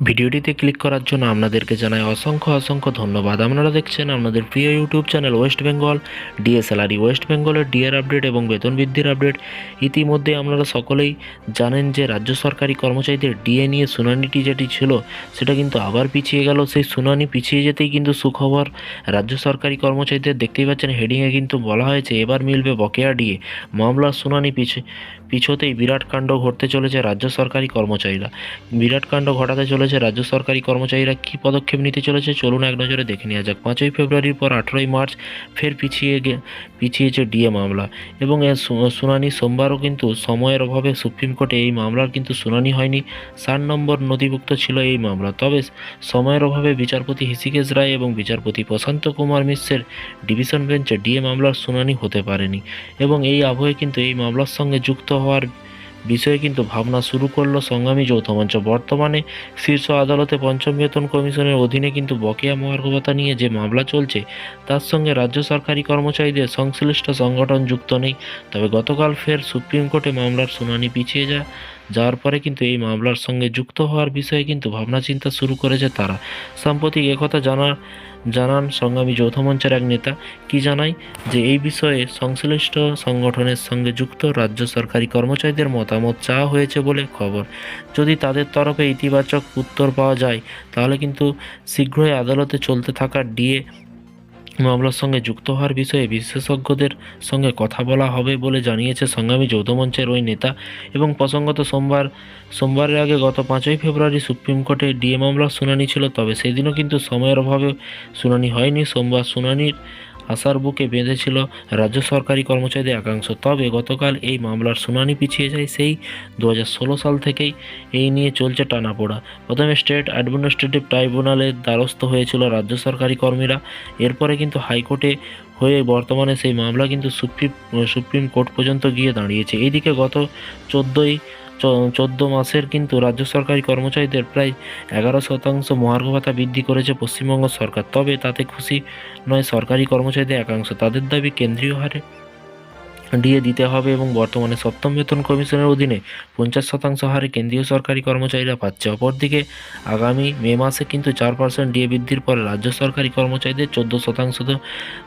ভিডিওটিতে ক্লিক করার জন্য আপনাদেরকে জানাই অসংখ্য অসংখ্য ধন্যবাদ। আপনারা দেখছেন আপনাদের প্রিয় ইউটিউব চ্যানেল ওয়েস্ট বেঙ্গল ডিএসএলআরই ওয়েস্ট বেঙ্গলের ডিআর আপডেট এবং বেতন বৃদ্ধির আপডেট। ইতিমধ্যে আপনারা সকলেই জানেন যে রাজ্য সরকারি কর্মচারীদের ডিএ নিয়ে শুনানিটি যেটি ছিল, সেটা কিন্তু আবার পিছিয়ে গেল। সেই শুনানি পিছিয়ে যেতেই কিন্তু সুখবর রাজ্য সরকারি কর্মচারীদের দেখতেই পাচ্ছেন, হেডিংয়ে কিন্তু বলা হয়েছে, এবার মিলবে বকেয়া ডিএ। মামলার শুনানি পিছে, পিছোতেই বিরাট কাণ্ড ঘটতে চলেছে রাজ্য সরকারি কর্মচারীরা। বিরাট কাণ্ড ঘটাতে চলেছে রাজ্য সরকারি কর্মচারীরা কী পদক্ষেপ নিতে চলেছে? চলুন এক নজরে দেখে নেওয়া যাক। পাঁচই ফেব্রুয়ারির পর আঠেরোই মার্চ ফের পিছিয়ে পিছিয়েছে ডিএ মামলা এবং এর শুনানি সোমবারও কিন্তু সময়ের অভাবে সুপ্রিম কোর্টে এই মামলার কিন্তু শুনানি হয়নি। সাত নম্বর নথিভুক্ত ছিল এই মামলা। তবে সময়ের অভাবে বিচারপতি হৃষিকেশ রায় এবং বিচারপতি প্রশান্ত কুমার মিশ্রের ডিভিশন বেঞ্চে ডিএ মামলার শুনানি হতে পারেনি এবং এই আবহে কিন্তু এই মামলার সঙ্গে যুক্ত হওয়ার বিষয়ে কিন্তু ভাবনা শুরু করল সংগ্রামী যৌথ মঞ্চ। বর্তমানে শীর্ষ আদালতে পঞ্চম বেতন কমিশনের অধীনে কিন্তু বকেয়া মহার্ঘ নিয়ে যে মামলা চলছে, তার সঙ্গে রাজ্য সরকারি কর্মচারীদের সংশ্লিষ্ট সংগঠন যুক্ত নেই। তবে গতকাল ফের সুপ্রিম কোর্টে মামলার শুনানি পিছিয়ে যায়। যাওয়ার পরে কিন্তু এই মামলার সঙ্গে যুক্ত হওয়ার বিষয়ে কিন্তু ভাবনা চিন্তা শুরু করেছে তারা। সাম্প্রতিক একথা জানা, জানান সংগ্রামী যৌথ মঞ্চের এক নেতা। কি জানায় যে এই বিষয়ে সংশ্লিষ্ট সংগঠনের সঙ্গে যুক্ত রাজ্য সরকারি কর্মচারীদের মতামত চাওয়া হয়েছে বলে খবর। যদি তাদের তরফে ইতিবাচক উত্তর পাওয়া যায়, তাহলে কিন্তু শীঘ্রই আদালতে চলতে থাকা ডিএ মামলার সঙ্গে যুক্ত হওয়ার বিষয়ে বিশেষজ্ঞদের সঙ্গে কথা বলা হবে বলে জানিয়েছে সংগ্রামী যৌথ মঞ্চের ওই নেতা এবং প্রসঙ্গত সোমবার, সোমবারের আগে গত পাঁচই ফেব্রুয়ারি সুপ্রিম কোর্টে ডিএ মামলার শুনানি ছিল, তবে সেদিনও কিন্তু সময়ের অভাবে শুনানি হয়নি। সোমবার শুনানির আশার বুকে বেঁধেছিল রাজ্য সরকারি কর্মচারীদের একাংশ। তবে গতকাল এই মামলার শুনানি পিছিয়ে যায় সেই দু হাজার ষোলো সাল থেকেই। এই নিয়ে চলছে টানাপোড়া। প্রথমে স্টেট অ্যাডমিনিস্ট্রেটিভ ট্রাইব্যুনালের দ্বারস্থ হয়েছিল রাজ্য সরকারি কর্মীরা। এরপরে কিন্তু হাইকোর্টে হয়ে বর্তমানে সেই মামলা কিন্তু সুপ্রিম সুপ্রিম কোর্ট পর্যন্ত গিয়ে দাঁড়িয়েছে। এইদিকে গত চোদ্দোই চোদ্দ মাসের কিন্তু রাজ্য সরকারি কর্মচারীদের প্রায় এগারো শতাংশ মহার্ঘ ভাতা বৃদ্ধি করেছে পশ্চিমবঙ্গ সরকার। তবে তাতে খুশি নয় সরকারি কর্মচারীদের একাংশ। তাদের দাবি কেন্দ্রীয় হারে ডিএ দিতে হবে এবং বর্তমানে সপ্তম বেতন কমিশনের অধীনে পঞ্চাশ শতাংশ হারে কেন্দ্রীয় সরকারি কর্মচারীরা পাচ্ছে। অপরদিকে, আগামী মে মাসে কিন্তু চার পার্সেন্ট ডিএ বৃদ্ধির পরে রাজ্য সরকারি কর্মচারীদের চোদ্দ শতাংশ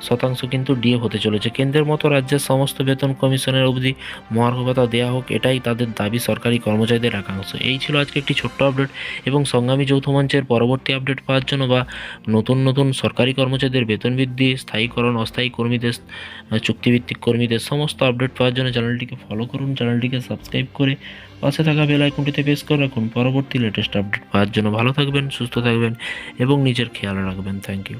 শতাংশ কিন্তু ডিএ হতে চলেছে। কেন্দ্রের মতো রাজ্যের সমস্ত বেতন কমিশনের অবধি মহার্ঘ ভাতা দেওয়া হোক, এটাই তাদের দাবি সরকারি কর্মচারীদের একাংশ। এই ছিল আজকে একটি ছোট্ট আপডেট এবং সংগ্রামী যৌথ মঞ্চের পরবর্তী আপডেট পাওয়ার জন্য বা নতুন নতুন সরকারি কর্মচারীদের বেতন বৃদ্ধি, স্থায়ীকরণ, অস্থায়ী কর্মীদের, চুক্তিভিত্তিক কর্মীদের সমস্ত আপডেট পাওয়ার জন্য চ্যানেলটিকে ফলো করুন, চ্যানেলটিকে সাবস্ক্রাইব করে পাশে থাকা বেল আইকনটিতে প্রেস করে রাখুন। পরবর্তী লেটেস্ট আপডেট পাওয়ার জন্য ভালো থাকবেন, সুস্থ থাকবেন এবং নিজের খেয়াল রাখবেন। Thank you